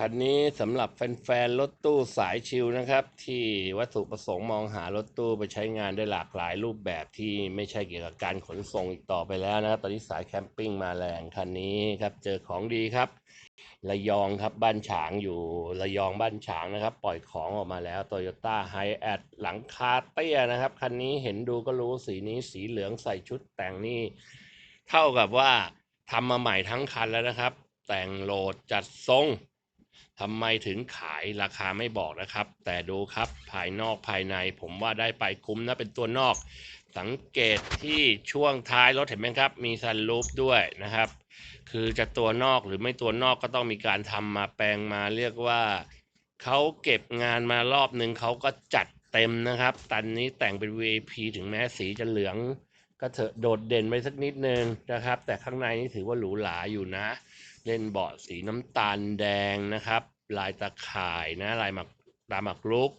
คันนี้สำหรับแฟนๆ รถตู้สายชิลนะครับ ที่วัตถุประสงค์มองหารถตู้ไปใช้งานได้หลากหลายรูปแบบที่ไม่ใช่เกี่ยวกับการขนส่งอีกต่อไปแล้วนะครับ ตอนนี้สายแคมปิ้งมาแรงคันนี้ครับ เจอของดีครับ ระยองครับบ้านฉางอยู่ระยองบ้านฉางนะครับ ปล่อยของออกมาแล้วโตโยต้าไฮแอดหลังคาเตี้ยนะครับ คันนี้เห็นดูก็รู้สีนี้สีเหลืองใส่ชุดแต่งนี่เท่ากับว่าทำมาใหม่ทั้งคันแล้วนะครับ แต่งโหลดจัดทรง ทำไมถึงขายราคาไม่บอกนะครับ แต่ดูครับภายนอกภายในผมว่าได้ไปคุ้มนะเป็นตัวนอก สังเกตที่ช่วงท้ายรถเห็นไหมครับ มีซันรูฟด้วยนะครับ คือจะตัวนอกหรือไม่ตัวนอกก็ต้องมีการทำมาแปลงมาเรียกว่าเขาเก็บงานมารอบหนึ่งเขาก็จัดเต็มนะครับ ตันนี้แต่งเป็น VIP ถึงแม้สีจะเหลืองก็เถอะโดดเด่นไปสักนิดนึงนะครับ แต่ข้างในนี่ถือว่าหรูหราอยู่นะ เล่นเบาะสีน้ำตาลแดงนะครับ ลายตะข่ายนะลายหมักตาหมักลุก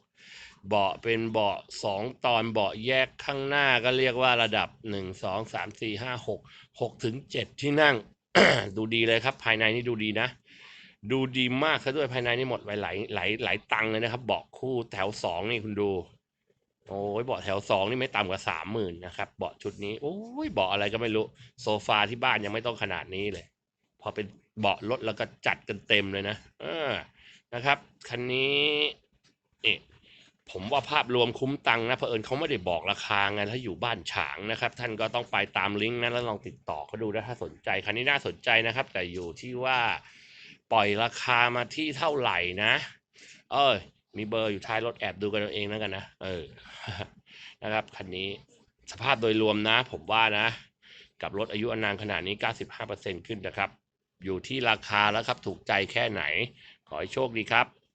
เบาะเป็นเบาะสองตอนเบาะแยกข้างหน้าก็เรียกว่าระดับหนึ่งสองสามสี่ห้าหกหกถึงเจ็ดที่นั่ง ดูดีเลยครับ ภายในนี่ดูดีนะ ดูดีมากซะด้วยภายในนี่หมดไปหลายหลายหลายตังค์เลยนะครับ เบาะคู่แถวสองนี่คุณดูโอ้ยเบาะแถวสองนี่ไม่ต่ำกว่าสามหมื่นนะครับเบาะชุดนี้โอ้ยเบาะอะไรก็ไม่รู้ โซฟาที่บ้านยังไม่ต้องขนาดนี้เลย อเป็นเบาะรถแล้วก็จัดกันเต็มเลยนะเออนะครับคันนี้นี่ผมว่าภาพรวมคุ้มตังค์นะเผอิญเขาไม่ได้บอกราคาไงถ้าอยู่บ้านฉางนะครับ ท่านก็ต้องไปตามลิงก์นั้นแล้วลองติดต่อเขาดูนะถ้าสนใจคันนี้น่าสนใจนะครับ แต่อยู่ที่ว่าปล่อยราคามาที่เท่าไหร่นะ เออมีเบอร์อยู่ท้ายรถแอบดูกันเอาเองแล้วกันนะเออนะครับคันนี้สภาพโดยรวมนะ ผมว่านะ กับรถอายุอนามขนาดนี้ 95%ขึ้นนะครับ อยู่ที่ราคาแล้วครับ ถูกใจแค่ไหน ขอให้โชคดีครับ